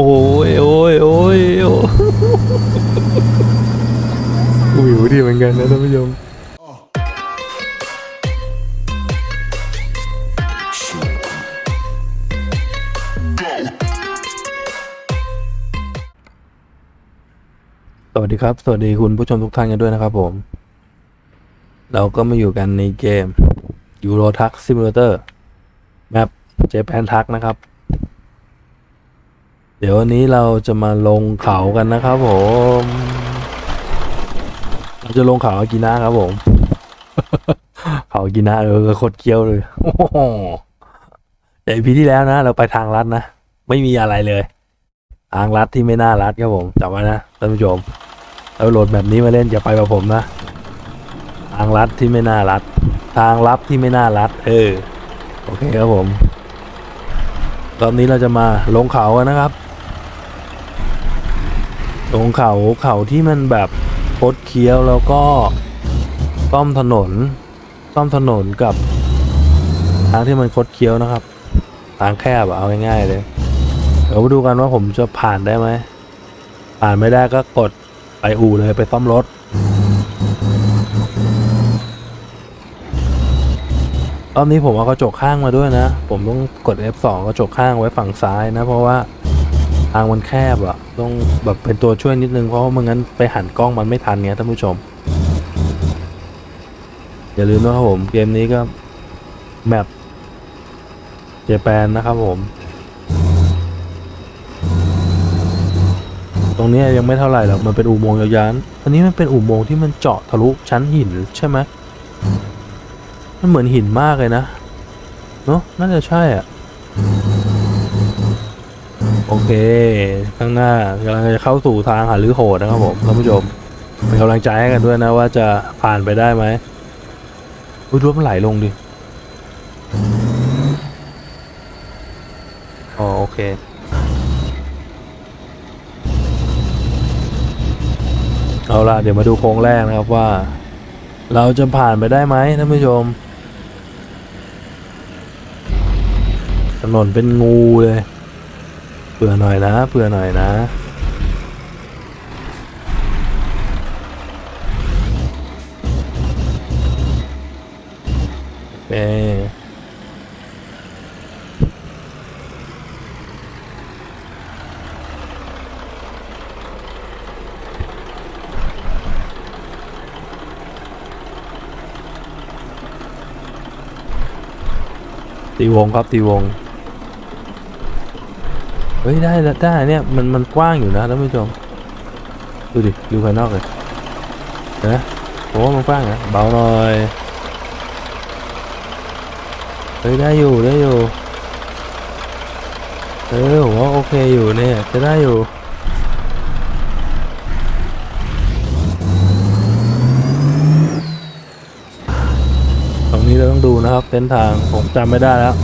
โอ้ยโอ้ยโอ้ยโอ้ยวิวดีเหมือนกันนะท่านผู้ชมสวัสดีครับ สวัสดีคุณผู้ชมทุกท่านกันด้วยนะครับผม เราก็มาอยู่กันในเกม Euro Truck Simulator แมปเจแปนทักนะครับ เดี๋ยววันนี้เราจะมาลงเขากันนะครับผม เราจะลงเขาอากินะครับผม เขาอากินะเออโคตรเกี้ยวเลยโอ้โหแต่พีที่แล้วนะ เราไปทางลัดนะ ไม่มีอะไรเลย ทางลัดที่ไม่น่ารัดครับผมจำไว้นะท่านผู้ชมเราโหลดแบบนี้มาเล่นอย่าไปกับผมนะ ทางลัดที่ไม่น่ารัด ทางลับที่ไม่น่ารัด เออ โอเคครับผมรอบนี้เราจะมาลงเขากันนะครับ ลงเขาเขาที่มันแบบคดเคี้ยวแล้วก็ต้อมถนนต้อมถนนกับทางที่มันคดเคี้ยวนะครับ ทางแคบเอาง่ายๆเลยเดี๋ยวมาดูกันว่าผมจะผ่านได้ไหมผ่านไม่ได้ก็กดไปอู่เลยไปซ่อมรถรอบนี้ผมเอากระจกข้างมาด้วยนะ ผมต้องกด F2 กระจกข้างไว้ฝั่งซ้ายนะ เพราะว่า ทางมันแคบอะต้องแบบเป็นตัวช่วยนิดนึงเพราะว่าไม่งั้นไปหันกล้องมันไม่ทันไงท่านผู้ชม อย่าลืมนะครับผมเกมนี้ก็แมปเจแปนนะครับผม ตรงนี้ยังไม่เท่าไหร่หรอกมันเป็นอุโมงค์ยาวๆอันนี้มันเป็นอุโมงค์ที่มันเจาะทะลุชั้นหินใช่ไหมมันเหมือนหินมากเลยนะเนอะน่าจะใช่อะ โอเค ข้างหน้ากำลังจะเข้าสู่ทางหาลือโหดนะครับผมท่านผู้ชมเป็นกำลังใจให้กันด้วยนะว่าจะผ่านไปได้ไหมอุ้ยรถมันไหลลงดิอ๋อโอเคเอาล่ะเดี๋ยวมาดูโค้งแรกนะครับว่า เราจะผ่านไปได้ไหมท่านผู้ชมถนนเป็นงูเลย เผื่อหน่อยนะเผื่อหน่อยนะโอตีวงครับตีวง เฮ้ยได้แล้วได้เนี่ยมันมันกว้างอยู่นะท่านผู้ชมดูดิดูภายนอกเลยนะผมว่ามันกว้างนะเบาหน่อยเฮ้ยได้อยู่ได้อยู่เออผมว่าโอเคอยู่เนี่ยจะได้อยู่ตรงนี้เราต้องดูนะครับเส้นทางผมจำไม่ได้แล้ว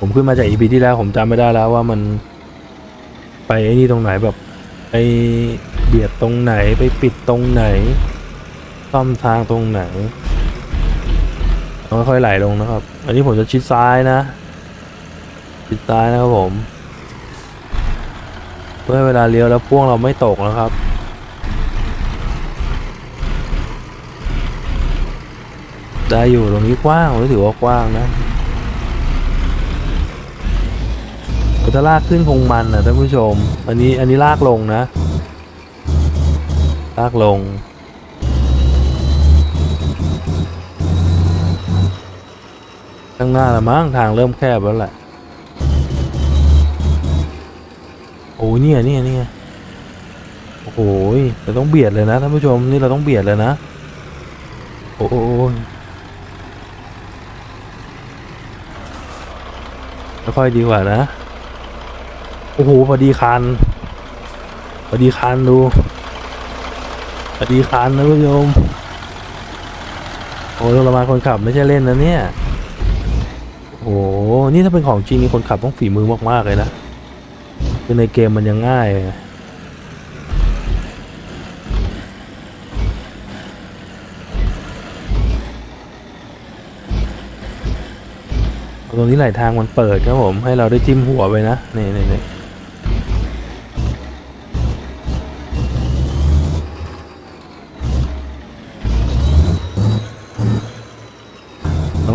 ผมขึ้นมาจากอีพีที่แล้วผมจำไม่ได้แล้วว่ามัน ไปไอ้นี่ตรงไหนแบบไปเบียดตรงไหนไปปิดตรงไหนซ่อมทางตรงไหนค่อยๆไหลลงนะครับ อันนี้ผมจะชิดซ้ายนะ ชิดซ้ายนะครับผม เพื่อให้เวลาเลี้ยวแล้วพ่วงเราไม่ตกนะครับได้อยู่ตรงนี้กว้างผมถือว่ากว้างนะ ถ้าลากขึ้นคงมันนะท่านผู้ชม อันนี้อันนี้ลากลงนะ ลากลง ข้างหน้าละมั้งทางเริ่มแคบแล้วแหละ โอ้ยเนี่ยเนี่ยเนี่ยโอ้โหยเราต้องเบียดเลยนะท่านผู้ชมนี่เราต้องเบียดเลยนะ โอ้ยค่อยดีกว่านะ โอ้โหพอดีคันพอดีคันดูพอดีคันนะผู้ชมโอ้ยเรามาคนขับไม่ใช่เล่นนะเนี่ย โอ้โหนี่ถ้าเป็นของจริงนี่คนขับต้องฝีมือมากๆเลยนะคือในเกมมันยังง่ายตรงนี้ไหลทางมันเปิดครับผม ให้เราได้จิ้มหัวไปนะ นี่นี่นี่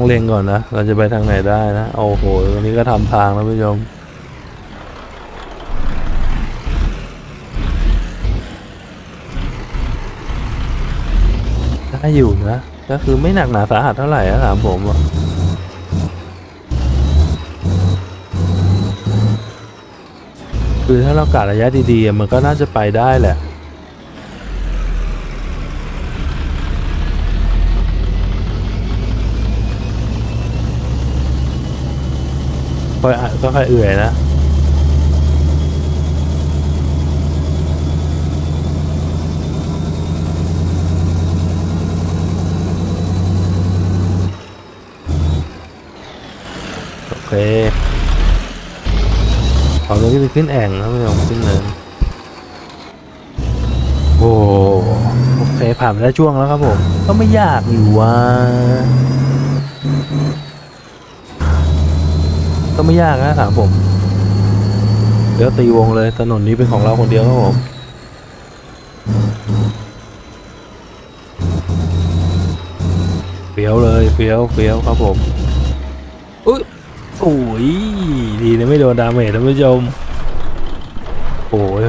ต้องเล็งก่อนนะ เราจะไปทางไหนได้นะ โอ้โห วันนี้ก็ทำทางแล้วผู้ชมได้อยู่นะ ก็คือไม่หนักหนาสาหัสเท่าไหร่นะถามผมอะคือถ้าเรากะระยะดีๆ มันก็น่าจะไปได้แหละ ค่อยก็ค่อยเอื่อยนะโอเคเอาตรงนี้ไปขึ้นแอ่งนะไม่ยอมขึ้นเนินโอ้โอเคผ่านได้ช่วงแล้วครับผม ก็ไม่ยากอยู่ว่า ก็ไม่ยากนะถามผม เดี๋ยวตีวงเลยถนนนี้เป็นของเราคนเดียวครับผมเฟี้ยวเลยเฟี้ยวเฟี้ยวครับผมอุ้ยโอ้ยดีนะไม่โดนดาเมจท่านผู้ชมโอ้ย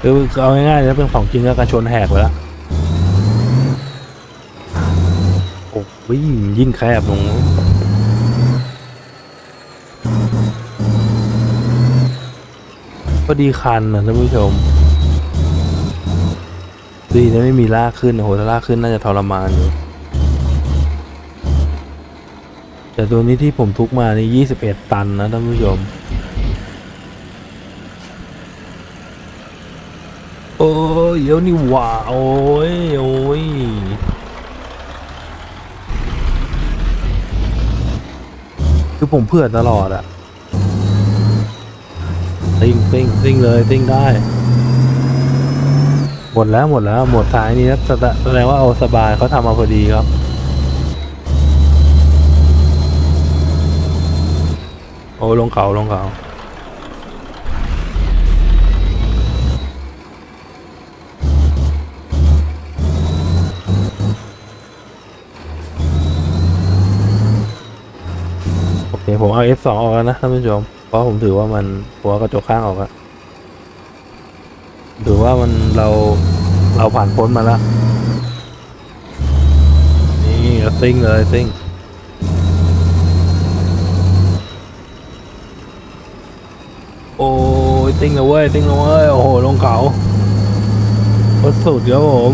คือเอาง่ายๆนะเป็นของจริงก็การชนแหกไปแล้วโอ้ยยิ่งแคบลง ก็ดีคันนะท่านผู้ชม ดีนะไม่มีลากขึ้น โอ้โหถ้าลากขึ้นน่าจะทรมานอยู่ แต่ตัวนี้ที่ผมทุกมานี่ยี่สิบเอ็ดตันนะท่านผู้ชม โอ้ยเดี๋ยวนี่หว่าโอ้ยโอ้ยคือผมเผื่อตลอดอะ ติ้งติ้งติ้งเลยติ้งได้ หมดแล้วหมดแล้ว หมดท้ายนี้นะแสดงว่าเอาสบายเขาทำมาพอดีครับโอ้ลงเขาลงเขาโอเคผมเอา F2 ออกแล้วนะท่านผู้ชม ราะผมถือว่ามันหัวกระจกข้างออกแล้วถือว่ามันเราเราผ่านพ้นมาแล้ว นี่ซิ่งเลยซิ่งโอ้ยติ้งเลยเว้ยติ้งเลยเว้ยโอ้โหลงเขาโคตรสุดครับผม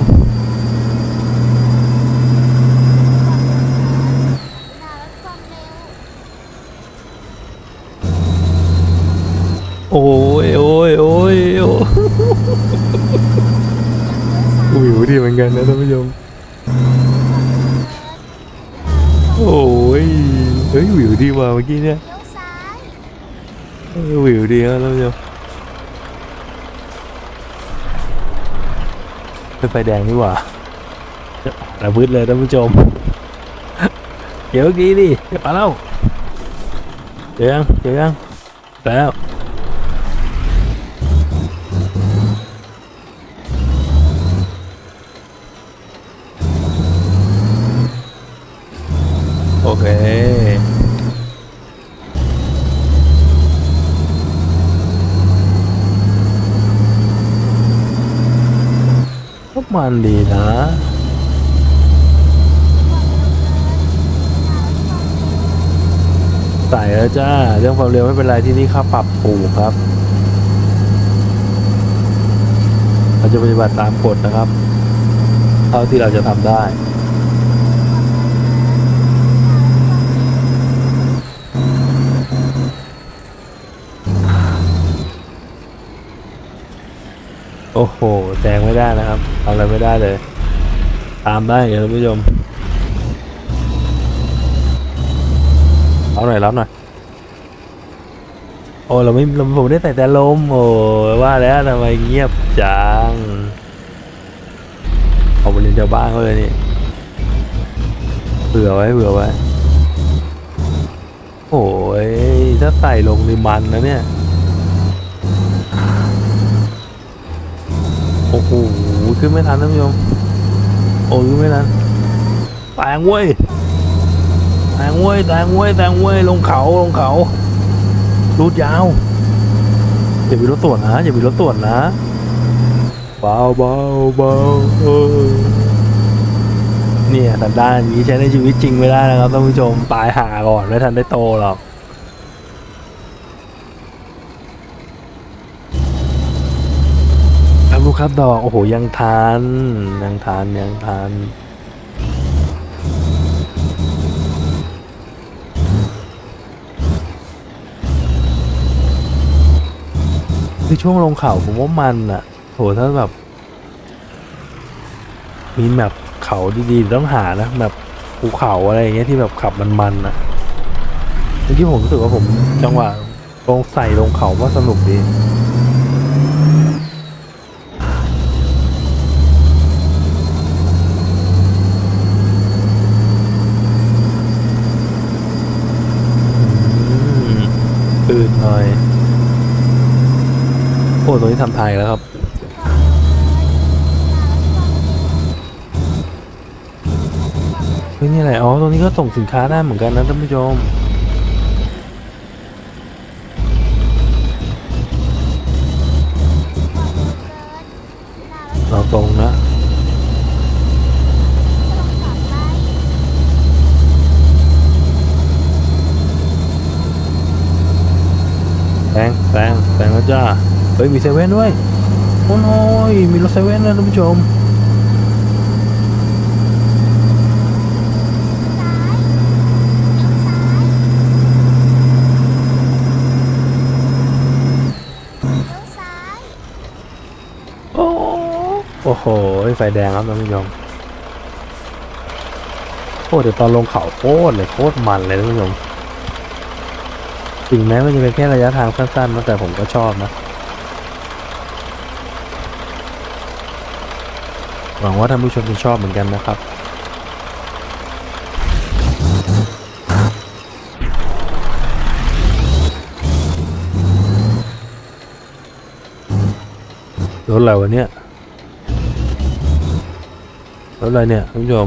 โอ้ยโอ้ยโอ้ยโอ้ยวิวดีเหมือนกันนะท่านผู้ชมโอ้ยเฮ้ยวิวดีว่ะเมื่อกี้เนี่ยเลี้ยวซ้ายเออวิวดีครับท่านผู้ชมไปไฟแดงนี่หว่าระบึดเลยท่านผู้ชม เดี๋ยวกี้ดิมาแล้วเจอยังเจอยังแล้ว เค ก็มันดีนะใส่แล้วจ้า เรื่องความเร็วไม่เป็นไรที่นี่ค่าปรับถูกครับ เราจะปฏิบัติตามกฎนะครับ เท่าที่เราจะทำได้ โอ้โหแซงไม่ได้นะครับทำอะไรไม่ได้เลย ตามได้เงี้ยท่านผู้ชมเอาหน่อยรับหน่อยโอ้เราไม่เราผมได้แต่แต่ลมโอ้ว่าแล้วทำไมเงียบจังเอาไปเรียนชาวบ้านเขาเลยนี่เผื่อไว้เผื่อไว้ โอ้ยถ้าใส่ลงในมันนะเนี่ย อ้โหขึ้นไม่ทันท่านผู้ชมโอ้ยขึ้นไม่ทันแปลงเว้ยแตงเว้ยแตงเว้ยแตงเว้ยลงเขาลงเขารูดยาวอย่ามีรถสวนนะอย่ามีรถสวนนะเบาเบาเบาเออเนี่ยสันดานอย่างนี้ใช้ในชีวิตจริงไม่ได้นะครับท่านผู้ชมตายหาก่อนไม่ทันได้โตหรอก ครับลูกครับดอก โอ้โห ยังทานยังทานยังทานคือช่วงลงเขาผมว่ามันอะโหถ้าแบบ มีแมปเขาดีๆ ต้องหานะแบบภูเขาอะไรอย่างเงี้ยที่แบบขับมันๆอะเมื่อกี้ผมรู้สึกว่าผมจังหวะลงใส่ลงเขาว่าสนุกดี อืม อืดหน่อย โอ้ตรงนี้ทำไทยแล้วครับ เฮ้ยนี่อะไร อ๋อ ตรงนี้ก็ส่งสินค้าได้เหมือนกันนะท่านผู้ชมเราตรงนะ แซงแซง แล้วจ้า เฮ้ย มีเซเว่นด้วย โอ้ย มีรถเซเว่นนะท่านผู้ชมโอ้โอ้โห ไฟแดงครับท่านผู้ชมโอ้เดี๋ยวตอนลงเขาโคตรเลยโคตรมันเลยท่านผู้ชม ถึงแม้มันจะเป็นแค่ระยะทางสั้นๆนะแต่ผมก็ชอบนะ หวังว่าท่านผู้ชมจะชอบเหมือนกันนะครับรถอะไรวะเนี่ยรถอะไรเนี่ยท่านผู้ชม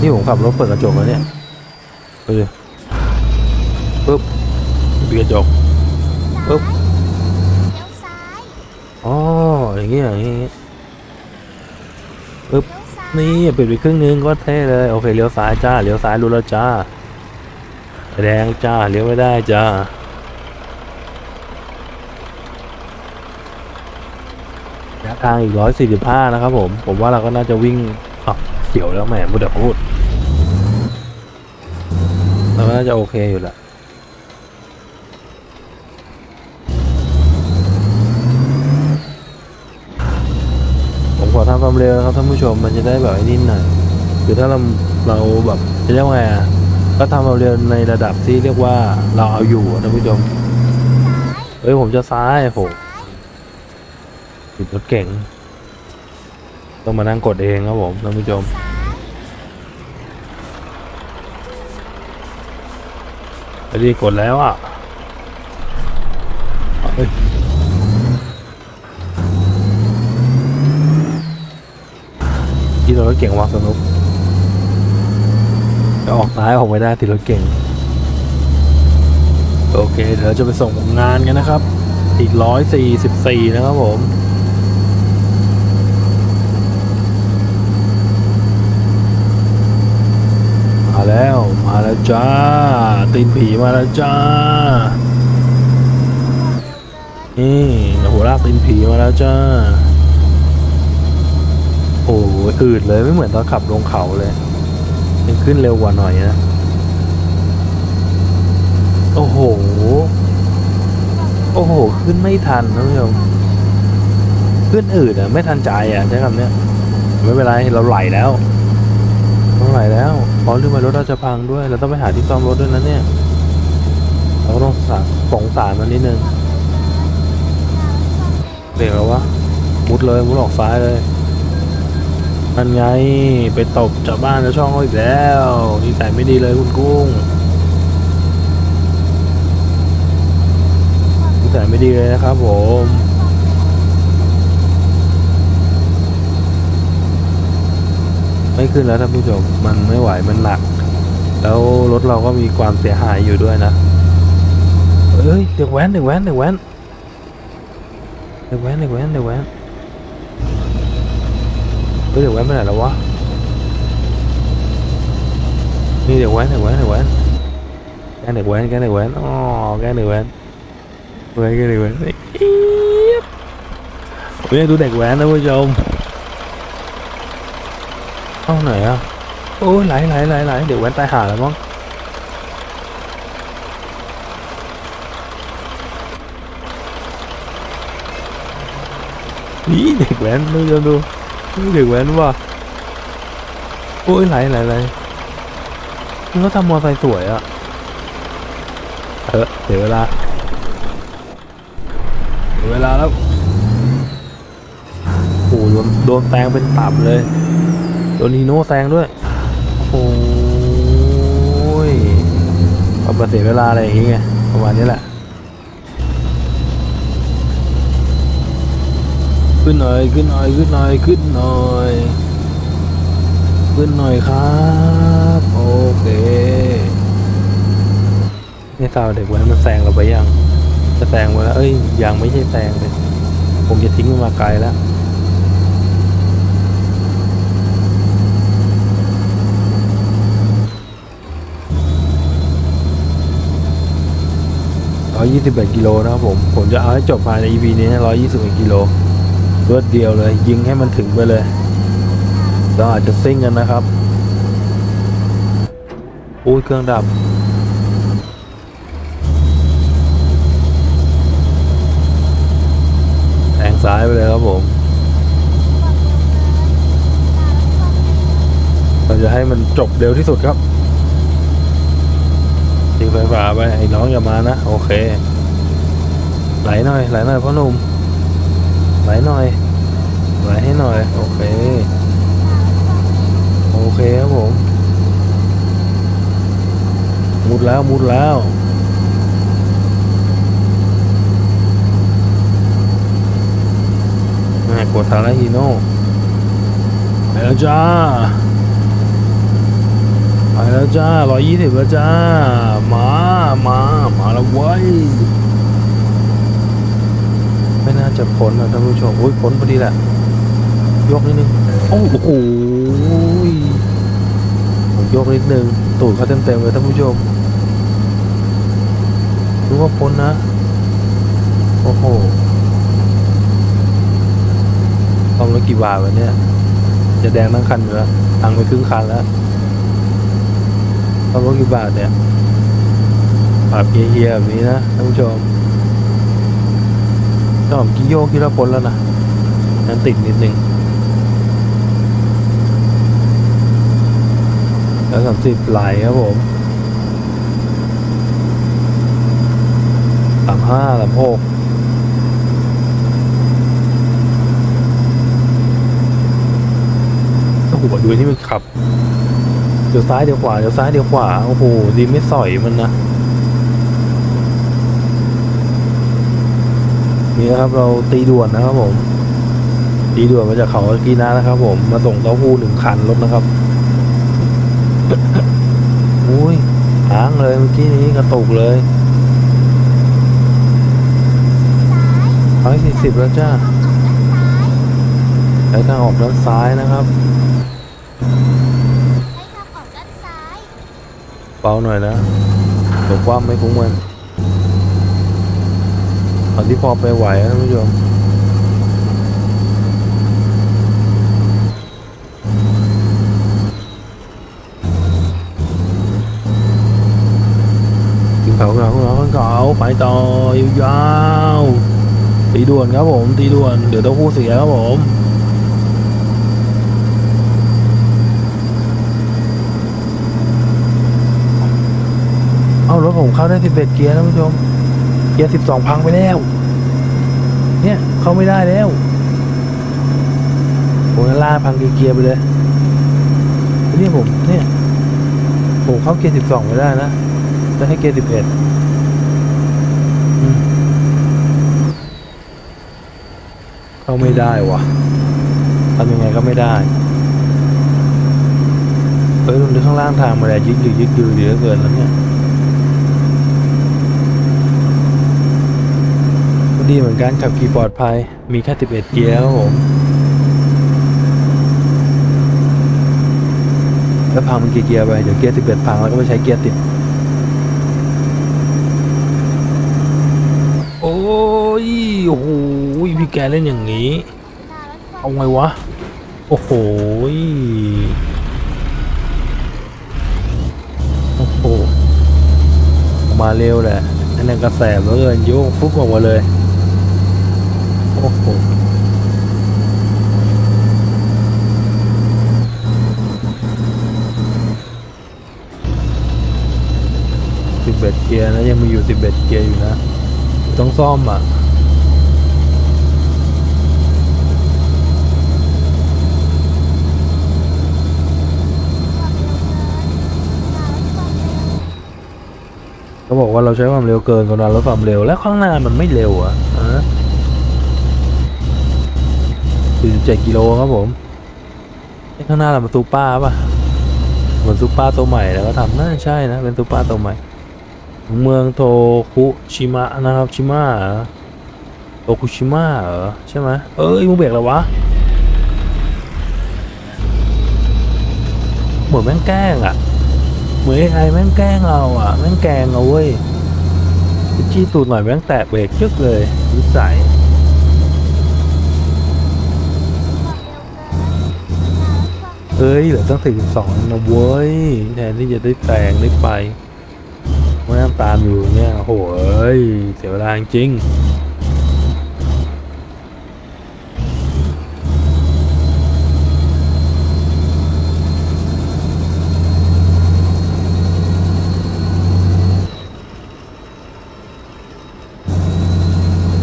นี่ผมขับรถเปิดกระจกแล้วเนี่ยดูดิปึ๊บปิดกระจกปึ๊บอ๋ออย่างเงี้ยอย่างงี้ปึ๊บนี่ปิดไปครึ่งนึงก็เท่เลยโอเคเลี้ยวซ้ายจ้าเลี้ยวซ้ายรู้แล้วจ้าแดงจ้าเลี้ยวไม่ได้จ้าระยะทางอีกร้อยสี่สิบห้านะครับผม ผมว่าเราก็น่าจะวิ่งอะเขียวแล้วแหมพูดแต่พูด น่าจะโอเคอยู่แหละผมขอทำความเร็วนะครับท่านผู้ชมมันจะได้แบบนิดหน่อยคือถ้าเราเราแบบจะเรียกว่าไงอะก็ทำความเร็วในระดับที่เรียกว่าเราเอาอยู่ท่านผู้ชมเฮ้ยผมจะซ้ายโหติดรถเก่ง ต้องมานั่งกดเองครับผมท่านผู้ชม ไอ้ดีกดแล้วอะเฮ้ยที่เรารถเก่งวางสนุกจะออกซ้ายออกไม่ได้ติดรถเก่ง โอเค เดี๋ยวจะไปส่งงานกันนะครับ อีกร้อยสี่สิบสี่นะครับผมมาแล้ว มาแล้วจ้า ตีนผีมาแล้วจ้า นี่หัวลากตีนผีมาแล้วจ้า โอ้ยอืดเลยไม่เหมือนตอนขับลงเขาเลยยังขึ้นเร็วกว่าหน่อยนะ โอ้โห โอ้โห ขึ้นไม่ทันนะผู้ชมขึ้นอืดอะ ไม่ทันใจอะใช้คำเนี้ย ไม่เป็นไร เราไหลแล้ว เราไหลแล้วพอลืมไปรถเราจะพังด้วย เราต้องไปหาที่ซ่อมรถด้วยนะเนี่ย เราก็ต้องสาสงสารมันนิดนึงเบรกแล้ววะมุดเลยมุดออกซ้ายเลยนั่นไงไปตบจากบ้านแล้วช่องเขาอีกแล้วนี่แต่ไม่ดีเลยคุณกุ้งนี่แต่ไม่ดีเลยนะครับผม ขึ้นแล้วท่านผู้ชมมันไม่ไหวมันหนัก แล้วรถเราก็มีความเสียหายอยู่ด้วยนะเอ้ยเด็กแว้นเด็กแว้นเด็กแว้นเด็กแว้นเด็กแว้นเด็กแว้นเฮ้ยเด็กแว้นไปไหนแล้ววะนี่เด็กแว้นเด็กแว้นเด็กแว้นแกล้งเด็กแว้นแกล้งเด็กแว้นอ๋อแกล้งเด็กแว้นแว้นแกล้งเด็กแว้นเฮ้ยเอี๊ยบเฮ้ยดูเด็กแว้นนะผู้ชม เอ้าไหนอะ โอ้ยไหลไหลไหลไหลเดี๋ยวแว้นตายหาแล้วมั้งนี่เด็กแว้นดูดูดูเด็กแว้นว่ะโอ้ยไหลไหลไหลมันก็ทำมอไซค์สวยอะเออเสียเวลาเสียเวลาแล้วโอ้โหโดนโดนแซงเป็นตับเลย โดนฮีโน่แซงด้วย โอ้ยเอาเสียเวลาอะไรอย่างเงี้ยประมาณนี้แหละ ขึ้นหน่อยขึ้นหน่อยขึ้นหน่อยขึ้นหน่อยขึ้นหน่อยครับ โอเคนี่สาเด็กแว้นมันแซงเราไปยังจะแซงไปแล้ว เอ้ยยังไม่ใช่แซงเลย ผมจะทิ้งมันมาไกลแล้ว 121กิโลนะครับผมผมจะเอาให้จบภายใน EP นี้121กิโลรวดเดียวเลย ยิงให้มันถึงไปเลยเราอาจจะซิ่งกันนะครับอุ้ยเครื่องดับแทงซ้ายไปเลยครับผมเราจะให้มันจบเร็วที่สุดครับ ไฟฟ้าไปไอ้น้องอย่ามานะ โอเค ไหลหน่อย ไหลหน่อยพ่อหนุ่ม ไหลหน่อย ไหลให้หน่อย โอเค โอเคครับผมมุดแล้วมุดแล้วกดทางแล้วฮีโน่ไปแล้วจ้า แล้วจ้าร้อยยี่สิบแล้วจ้า มา มา มาแล้วเว้ย ไม่น่าจะพ้นนะท่านผู้ชมอุ้ยพ้นพอดีแหละ ยกนิดนึง โอ้โหผมยกนิดนึง ตูดเขาเต็มๆเลยท่านผู้ชมรู้ว่าพ้นนะ โอ้โหต้องรถกี่บาทวะเนี่ย จะแดงทั้งคันอยู่แล้วตังไปครึ่งคันแล้ว ต้องรถกี่บาทเนี่ยแบบเฮียๆแบบนี้นะท่านผู้ชมก็กิโยกิละพ้นแล้วนะยังติดนิดนึงแล้วสามสิบไหลครับผมสามห้าสามหกโอ้โหดูนี่มันขับ เดี๋ยวซ้ายเดี๋ยวขวาเดี๋ยวซ้ายเดี๋ยวขวาโอ้โหดีไม่สอยมันนะนี่นะครับเราตีด่วนนะครับผม ตีด่วนมาจากเขากีนานะครับ ผมมาส่งเต้าหู้หนึ่งคันรถนะครับอุ้ยค้างเลยเมื่อกี้นี้กระตุกเลยร้อยสี่สิบแล้วจ้าใช้ทางออกด้านซ้ายนะครับ เบาหน่อยนะเดี๋ยวความไม่คุ้มกันเอาที่พอไปไหวนะท่านผู้ชมขึ้นเขาเขาะเขาะเขาไปต่อยาวตีด่วนครับผมตีด่วน เดี๋ยวเต้องคู่เสียครับผม เอารถผมเข้าได้11เกียร์ท่านผู้ชม เกียร์12พังไปแล้ว เนี่ยเข้าไม่ได้แล้วผมจะล่าพังเกียร์ไปเลยนี่ผมเนี่ยผมเข้าเกียร์12ไม่ได้นะจะให้เกียร์11อืมเข้าไม่ได้วะทำยังไงก็ไม่ได้เฮ้ยตรงนี้ข้างล่างทางมาแลยึกยือยึกยือเหลือเกินแล้วเนี่ย ดีเหมือนกันขับขี่ปลอดภัย มีแค่ 11 เกียร์ครับผม แล้วพังมันกี่เกียร์ไป เดี๋ยวเกียร์ 11 พังแล้วก็ไปใช้เกียร์ติด โอ้ย โอ้โหพี่แกเล่นอย่างนี้ เอาไงวะ โอ้โหโอ้โหมาเร็วแหละอันนั้นกระแสเหลือเกินโยกฟุบออกมาเลย โอ้สิบเอ็ดเกียร์นะยังมีอยู่สิบเอ็ดเกียร์อยู่นะ ต้องซ่อมอะเขาบอกว่าเราใช้ความเร็วเกินกว่าลดความเร็ว แล้วข้างหน้ามันไม่เร็วอะอะ 47กิโลครับผมข้างหน้าเราเป็นซูเปอร์ป่ะเหมือนซูเปอร์ตัวใหม่แล้วก็ทำน่าใช่นะ เป็นซูเปอร์ตัวใหม่ เมืองโทคุชิมะนะครับชิมะเหรอคุชิมะเหรอใช่ไหมเอ้ยมึงเบรกแล้ววะเหมือนแม่งแกล้งอะเหมือนไอ้แม่งแกล้งเราอะแม่งแกล้งเอาเว้ยจี้ตูดหน่อยแม่งแตะเบรกจึ๊กเลยนิสัย เอ้ยเหลือตั้งสี่สิบสองนะเว้ยแทนที่จะได้แต่งได้ไปไม่ต้องตามอยู่เนี่ยโอ้โหยเสียเวลาจริง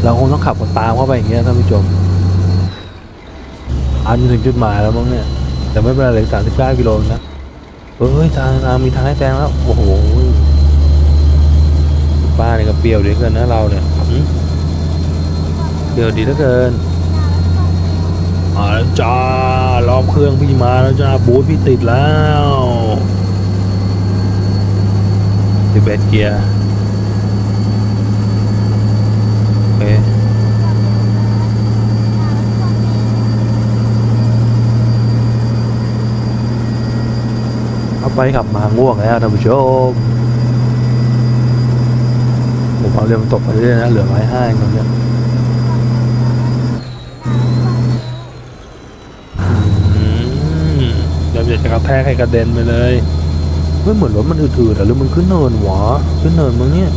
เราคงต้องขับกันตามเข้าไปอย่างเงี้ยท่านผู้ชมอันถึงจุดหมายแล้วมั้งเนี่ย แต่ไม่เป็นไรเหลยสามสิบเก้ากิโลนะเอ้ยทางทางมีทางให้แซงแล้ว โอ้โหป้าเนี่ยก็เปรี้ยวเดียวเกินนะเราเนี่ยหืมเปรี้ยวดีเหลือเกินมาแล้วจ้ารอบเครื่องพี่มาแล้วจ้าบูธพี่ติดแล้วสิบเอ็ดเกียร์โอเค เอาไปขับมาง่วงแล้วท่านผู้ชมผมเอาเรือมันตกไปเรื่อยๆนะเหลือร้อยห้าเองตอนเนี้ยอืมเดี๋ยวจะกระแทกให้กระเด็นไปเลยไม่เหมือนรถมันอืดๆอะหรือมันขึ้นเนินหวะขึ้นเนินมั้งเนี่ย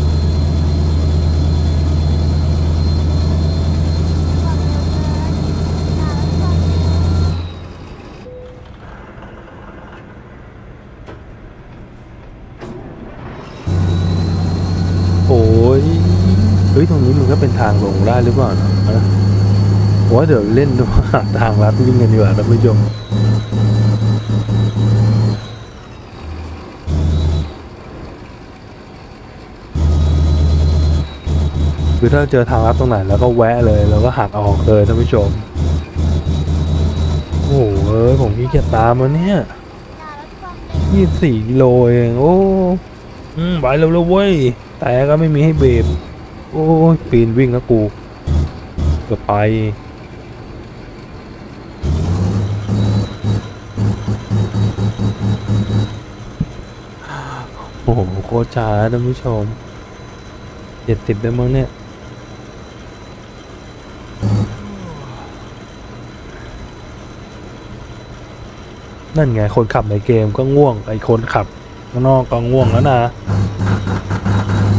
งได้หรือเปล่านะว่าเดี๋ยวเล่นดูหาทางลัดวิ่งกันดีกว่าท่านผู้ชมคือถ้าเจอทางลัดตรงไหนแล้วก็แวะเลยแล้วก็หักออกเลยท่านผู้ชม โอ้โหเอ้ยผมขี้เกียจตามมาเนี่ยยี่สี่กิโลเอง โอ้ อืมไปเร็วๆเว้ย แต่ก็ไม่มีให้เบรก โอ้ยปีนวิ่งแล้วกูเกือบไป โอ้โหโคตรช้าท่านผู้ชมเจ็ดสิบได้มั้งเนี่ยนั่นไงคนขับในเกมก็ง่วงไอ้คนขับข้างนอกก็ง่วงแล้วนะ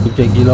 สิบเจ็ดกิโล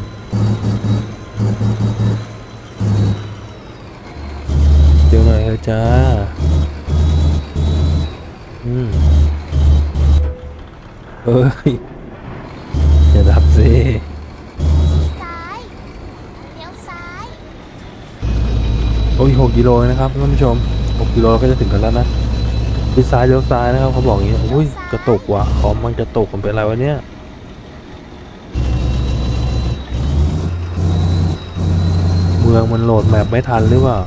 จ้า อืมเอ้ย อย่าดับสิชี้ซ้ายเลี้ยวซ้าย โอ้ยหกกิโลนะครับท่านผู้ชมหกกิโลก็จะถึงกันแล้วนะดีซ้ายเลี้ยวซ้ายนะครับเขาบอกอย่างนี้อุ้ยกระตุกว่ะคอมมันกระตุกมันเป็นอะไรวะเนี่ยเมืองมันโหลดแมปไม่ทันหรือเปล่า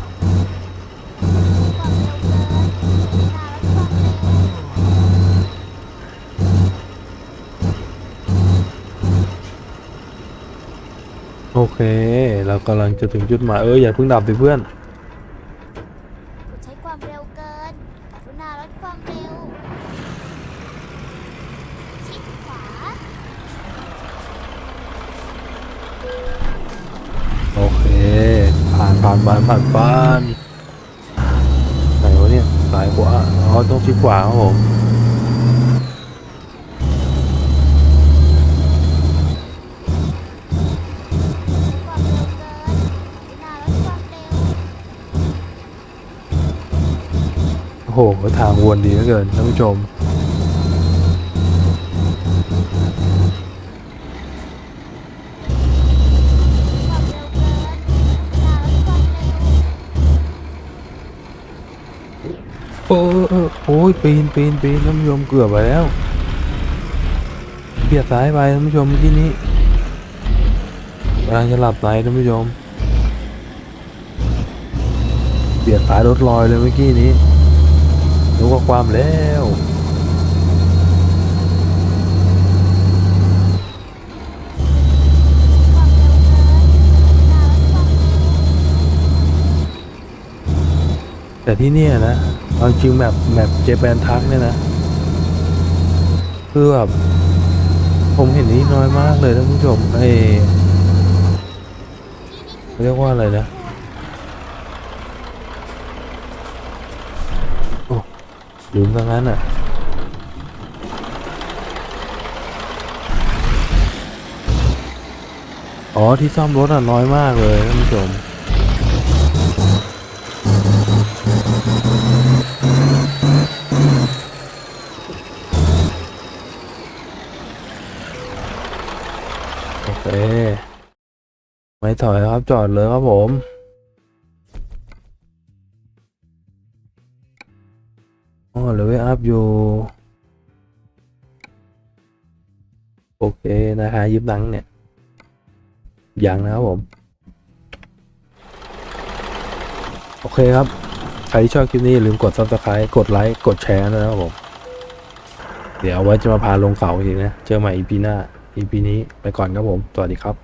เค เรากำลังจะถึงจุดหมายเอออย่าเพิ่งดับดิเพื่อน วนดีเหลือเกินท่านผู้ชม โอ้โอ้ยปีนปีนปีนท่านผู้ชมเกือบไปแล้วเบียดซ้ายไปท่านผู้ชมเมื่อกี้นี้กำลังจะหลับในท่านผู้ชมเบียดซ้ายรถลอยเลยเมื่อกี้นี้ รู้ว่าความแล้วแต่ที่เนี่ยนะเอาจริงแบบแบบเจแปนทักเนี่ยนะ คือแบบผมเห็นนี้น้อยมากเลยท่านผู้ชมไอที่นี่คือเรียกว่าอะไรนะ ลืมซะงั้นอะอ๋อที่ซ่อมรถอะน้อยมากเลยท่านผู้ชมโอเคไม่ถอยครับจอดเลยครับผม อยู่โอเคนะฮะยิบดังเนี่ยยังนะครับผม โอเคครับ ใครที่ชอบคลิปนี้อย่าลืมกด subscribe กดไลค์กดแชร์นะครับผม เดี๋ยวไว้จะมาพาลงเขาอีกนะ เจอใหม่ EP หน้า EP นี้ไปก่อนครับผม สวัสดีครับ